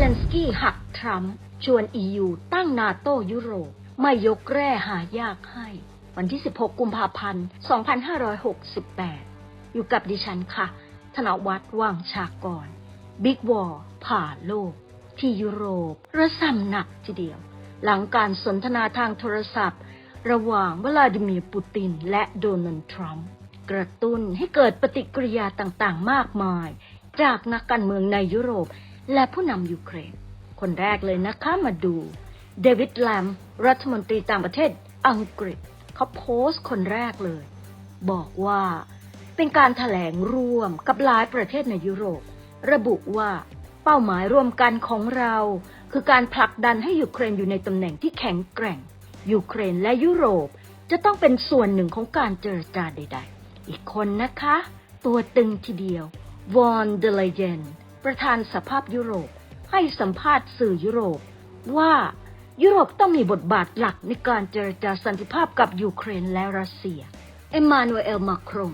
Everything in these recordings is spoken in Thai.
เลนสกี้หักทรัมป์ชวน EU ตั้งนาโตยุโรป ไม่ยกแร่หายากให้ วันที่ 16 กุมภาพันธ์ 2568 อยู่กับดิฉันค่ะ ธนวัฒน์ว่างชากร บิ๊กวอร์ผ่าโลก ที่ยุโรประสำหนักทีเดียว หลังการสนทนาทางโทรศัพท์ ระหว่างวลาดิเมียร์ปูติน และโดนัลด์ทรัมป์กระตุ้นให้เกิดปฏิกิริยาต่างๆ มากมาย จากนักการเมืองในยุโรป และผู้นำยูเครน คนแรกเลยนะคะมาดู เดวิดแลมรัฐมนตรีต่างประเทศอังกฤษ เขาโพสต์คนแรกเลย บอกว่าเป็นการถแถลงร่วมกับหลายประเทศในยุโรป ระบุว่าเป้าหมายร่วมกันของเรา คือการผลักดันให้ยูเครนอยู่ในตำแหน่งที่แข็งแกร่งยูเครนและยุโรปจะต้องเป็นส่วนหนึ่งของการเจรจาใด ๆ อีกคนนะคะ ตัวตึงทีเดียว วอนเดลเยน ประธานสภาพยุโรปให้สัมภาษณ์สื่อยุโรป ว่ายุโรปต้องมีบทบาทหลักในการเจรจาสันติภาพกับยูเครนและรัสเซีย เอมานูเอลมาครง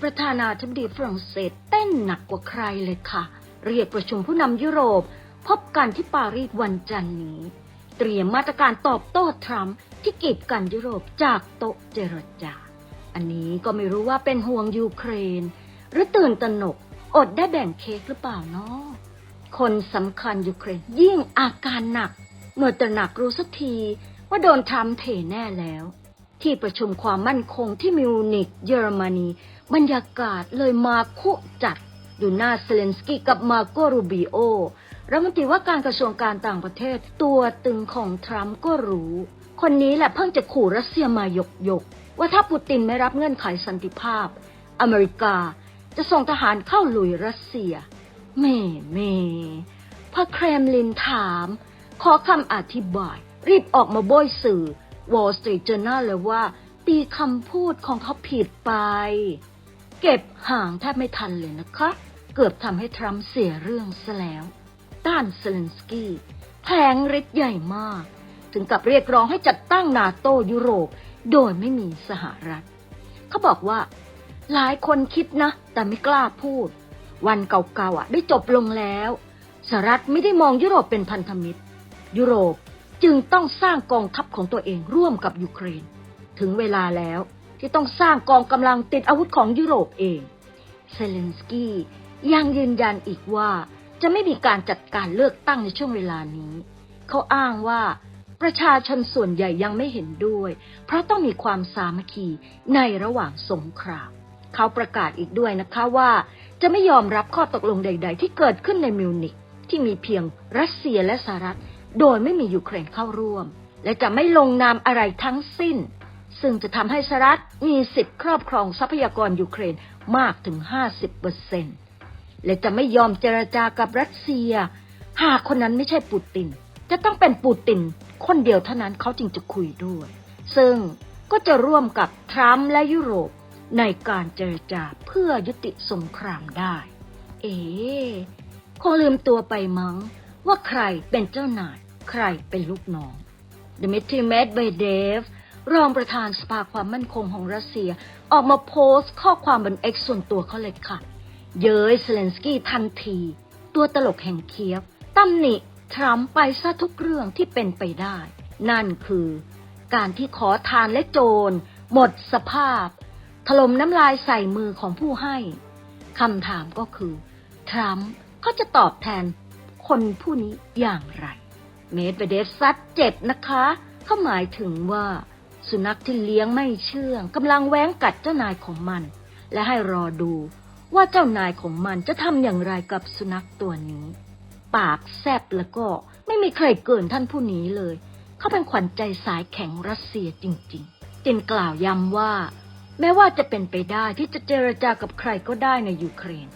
ประธานาธิบดีฝรั่งเศสเต้นหนักกว่าใครเลยค่ะ เรียกประชุมผู้นำยุโรป พบกันที่ปารีสวันจันทร์นี้ เตรียมมาตรการตอบโต้ทรัมป์ที่กีดกันยุโรปจากโต๊ะเจรจา อันนี้ก็ไม่รู้ว่าเป็นห่วงยูเครน หรือตื่นตระหนก อดได้แบ่งเค้กหรือเปล่าเนาะคนสำคัญยูเครนยิ่งอาการหนักเมื่อตระหนักรู้สักทีว่าโดนทรัมป์เทแน่แล้ว ที่ประชุมความมั่นคงที่มิวนิกเยอรมนี บรรยากาศเลยมาคุจัดดูหน้าเซเลนสกี้กับมาโกรูบิโอรัฐมนตรีว่าการกระทรวงการต่างประเทศตัวตึงของทรัมป์ก็รู้ คนนี้แหละเพิ่งจะขู่รัสเซียมาหยกยก ว่าถ้าปูตินไม่รับเงื่อนไขสันติภาพ อเมริกา จะส่งทหารเข้าลุยรัสเซียเม่เม่พอเครมลินถาม ขอคำอธิบาย รีบออกมาโบยสื่อ Wall Street Journal เลยว่า ตีคำพูดของเขาผิดไป เก็บห่างแทบไม่ทันเลยนะคะ เกือบทำให้ทรัมป์เสียเรื่องซะแล้วด้านเซเลนสกี้แผงฤทธิ์ใหญ่มาก ถึงกับเรียกร้องให้จัดตั้งนาโตยุโรป โดยไม่มีสหรัฐ เขาบอกว่า หลายคนคิดนะ แต่ไม่กล้าพูด วันเก่าๆอะ ได้จบลงแล้วสหรัฐไม่ได้มองยุโรปเป็นพันธมิตร ยุโรปจึงต้องสร้างกองทัพของตัวเองร่วมกับยูเครน ถึงเวลาแล้วที่ต้องสร้างกองกำลังติดอาวุธของยุโรปเองเซเลนสกี้ยังยืนยันอีกว่าจะไม่มีการจัดการเลือกตั้งในช่วงเวลานี้ เขาอ้างว่าประชาชนส่วนใหญ่ยังไม่เห็นด้วย เพราะต้องมีความสามัคคีในระหว่างสงคราม เขาประกาศอีกด้วยนะคะว่า จะไม่ยอมรับข้อตกลงใด ๆ ที่เกิดขึ้นในมิวนิกที่มีเพียงรัสเซียและสหรัฐ โดยไม่มียูเครนเข้าร่วม และจะไม่ลงนามอะไรทั้งสิ้น ซึ่งจะทำให้สหรัฐมีสิทธิครอบครองทรัพยากรยูเครนมากถึง 50เปอร์เซ็นต์และจะไม่ยอมเจรจากับรัสเซีย หากคนนั้นไม่ใช่ปูติน จะต้องเป็นปูติน คนเดียวเท่านั้นเขาจึงจะคุยด้วย ซึ่งก็จะร่วมกับทรัมป์และยุโรป ในการเจรจาเพื่อยุติสงครามได้ เอ๋คงลืมตัวไปมั้ง ว่าใครเป็นเจ้านาย ใครเป็นลูกน้องดมิทรีเมดเบเดฟรองประธานสภาความมั่นคงของรัสเซีย ออกมาโพสต์ข้อความบนเอ็กส่วนตัวเขาเลยค่ะ เย้ยเซเลนสกี้ทันที ตัวตลกแห่งเคียฟตำหนิทรัมป์ไปซะทุกเรื่องที่เป็นไปได้ นั่นคือ การที่ขอทานและโจร หมดสภาพ ถล่มน้ำลายใส่มือของผู้ให้คำถามก็คือ ทรัมป์เขาจะตอบแทนคนผู้นี้อย่างไร เมดเวเดฟซัดเจ็บนะคะเขาหมายถึงว่า สุนัขที่เลี้ยงไม่เชื่องกำลังแว้งกัดเจ้านายของมัน และให้รอดูว่าเจ้านายของมันจะทำอย่างไรกับสุนัขตัวนี้ ปากแซบแล้วก็ไม่มีใครเกินท่านผู้นี้เลย เขาเป็นขวัญใจสายแข็งรัสเซียจริงๆจินกล่าวย้ำว่า แม้ว่าจะเป็นไปได้ที่จะเจรจากับใครก็ได้ในยูเครน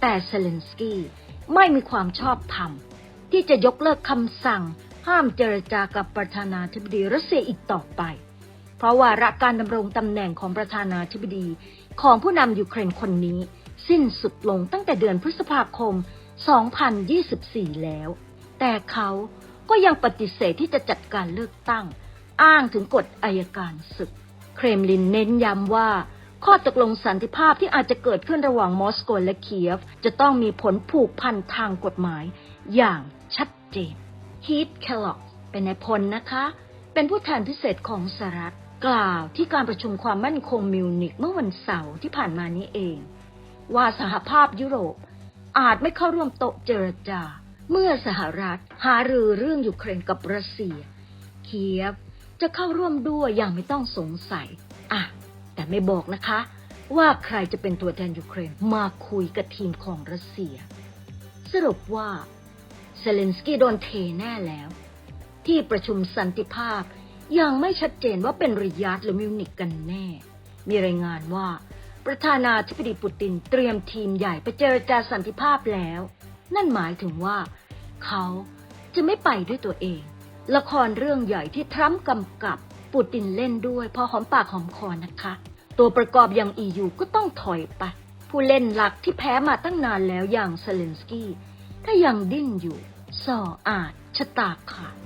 แต่เซเลนสกี้ไม่มีความชอบธรรม ที่จะยกเลิกคำสั่ง ห้ามเจรจากับประธานาธิบดีรัสเซียอีกต่อไป เพราะว่าระการดำรงตำแหน่งของประธานาธิบดีของผู้นำยูเครนคนนี้ สิ้นสุดลงตั้งแต่เดือนพฤษภาคม 2024 แล้ว แต่เขาก็ยังปฏิเสธที่จะจัดการเลือกตั้ง อ้างถึงกฎอายการศึก เครมลินเน้นย้ำว่า ข้อตกลงสันติภาพที่อาจจะเกิดขึ้นระหว่างมอสโกและเคียฟ จะต้องมีผลผูกพันทางกฎหมาย อย่างชัดเจนฮีทเคลล็อกเป็นนายพลนะคะ เป็นผู้แทนพิเศษของสหรัฐกล่าวที่การประชุมความมั่นคงมิวนิกเมื่อวันเสาร์ที่ผ่านมานี้เอง ว่าสหภาพยุโรปอาจไม่เข้าร่วมโต๊ะเจรจา เมื่อสหรัฐหารือเรื่องยูเครนกับรัสเซีย เคียฟ จะเข้าร่วมด้วยอย่างไม่ต้องสงสัย อะ แต่ไม่บอกนะคะ ว่าใครจะเป็นตัวแทนยูเครนมาคุยกับทีมของรัสเซีย สรุปว่าเซเลนสกี้โดนเทแน่แล้ว ที่ประชุมสันติภาพยังไม่ชัดเจนว่าเป็นริยาดหรือมิวนิกกันแน่ มีรายงานว่า ประธานาธิบดีปูตินเตรียมทีมใหญ่ไปเจรจาสันติภาพแล้ว นั่นหมายถึงว่า เขาจะไม่ไปด้วยตัวเอง ละครเรื่องใหญ่ที่ทรัมป์กำกับ ปูตินเล่นด้วย พอหอมปากหอมคอนะคะ ตัวประกอบอย่างอียูก็ต้องถอยไป ผู้เล่นหลักที่แพ้มาตั้งนานแล้วอย่างเซเลนสกี้ ถ้ายังดิ้นอยู่ส่ออาจชะตาขาด